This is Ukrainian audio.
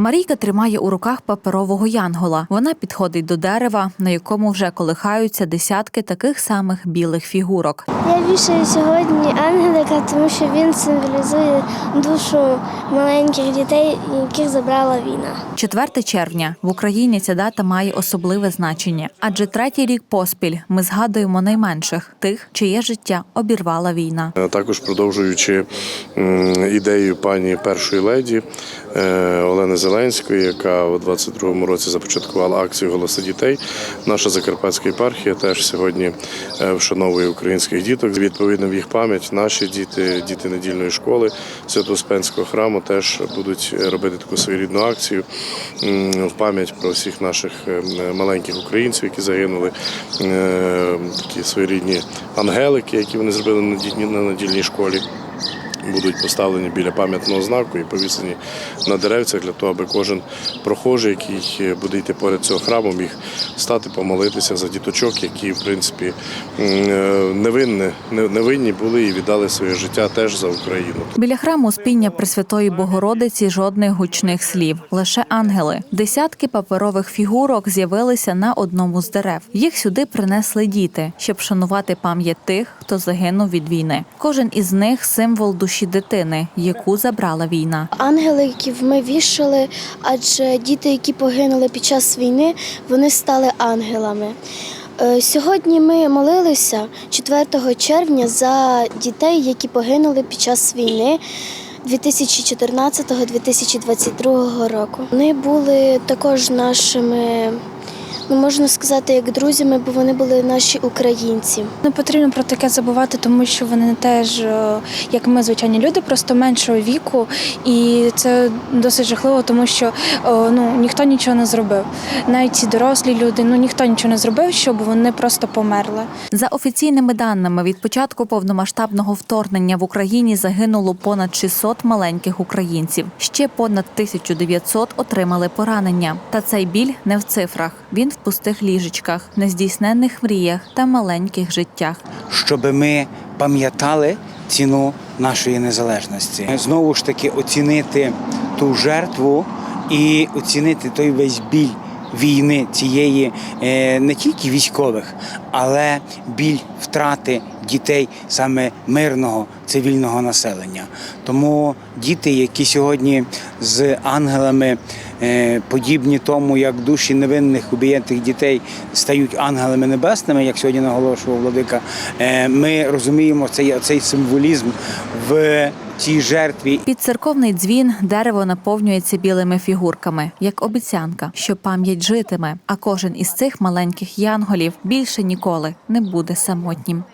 Марійка тримає у руках паперового янгола. Вона підходить до дерева, на якому вже колихаються десятки таких самих білих фігурок. Я вішаю сьогодні ангелика, тому що він символізує душу маленьких дітей, яких забрала війна. 4 червня в Україні ця дата має особливе значення, адже третій рік поспіль ми згадуємо найменших тих, чиє життя обірвала війна. Також продовжуючи ідею пані першої леді е, Олени Зеленської, яка у 22-му році започаткувала акцію Голоси дітей. Наша Закарпатська єпархія теж сьогодні е, вшановує українських діток. Відповідно в їх пам'ять наші діти, діти недільної школи Свято-Успенського храму теж будуть робити таку своєрідну акцію в пам'ять про всіх наших е, маленьких українців, які загинули. Е, Такі своєрідні ангелики, які вони зробили на дітні- на недільній школі. Будуть поставлені біля пам'ятного знаку і повісені на деревцях для того, аби кожен прохожий, який буде йти поряд цього храму, міг стати помолитися за діточок, які в принципі е, невинні, невинні були і віддали своє життя теж за Україну. Біля храму спіння Пресвятої Богородиці жодних гучних слів, лише ангели. Десятки паперових фігурок з'явилися на одному з дерев. Їх сюди принесли діти, щоб шанувати пам'ять тих, хто загинув від війни. Кожен із них символ душі дитини, яку забрала війна. Ангеликів ми вішали, адже діти, які загинули під час війни, вони стали ангелами. Е, Сьогодні ми молилися 4 червня за дітей, які загинули під час війни 2014-2022 року. Вони були також нашими, ну можна сказати, як друзями, бо вони були наші українці. Не потрібно про таке забувати, тому що вони теж, е, як ми, звичайні люди, просто меншого віку, і це досить жахливо, тому що е, ну ніхто нічого не зробив. Навіть ці дорослі люди, ну ніхто нічого не зробив, щоб вони просто померли. За офіційними даними, від початку повномасштабного вторгнення в Україні загинуло понад 600 маленьких українців. Ще понад 1900 отримали поранення. Та цей біль не в цифрах. Він в пустих ліжечках, нездійсненних мріях та маленьких життях. щоб ми пам'ятали ціну нашої незалежності. Знову ж таки, оцінити ту жертву і оцінити той весь біль війни цієї е, не тільки військових, але біль втрати дітей саме мирного цивільного населення. Тому діти, які сьогодні з ангелами е, подібні тому, як душі невинних убієнтих дітей стають ангелами небесними, як сьогодні наголошував владика, е, ми розуміємо цей, цей символізм в цій жертві Під церковний дзвін дерево наповнюється білими фігурками, як обіцянка, що пам'ять житиме. А кожен із цих маленьких янголів більше ніколи не буде самотнім.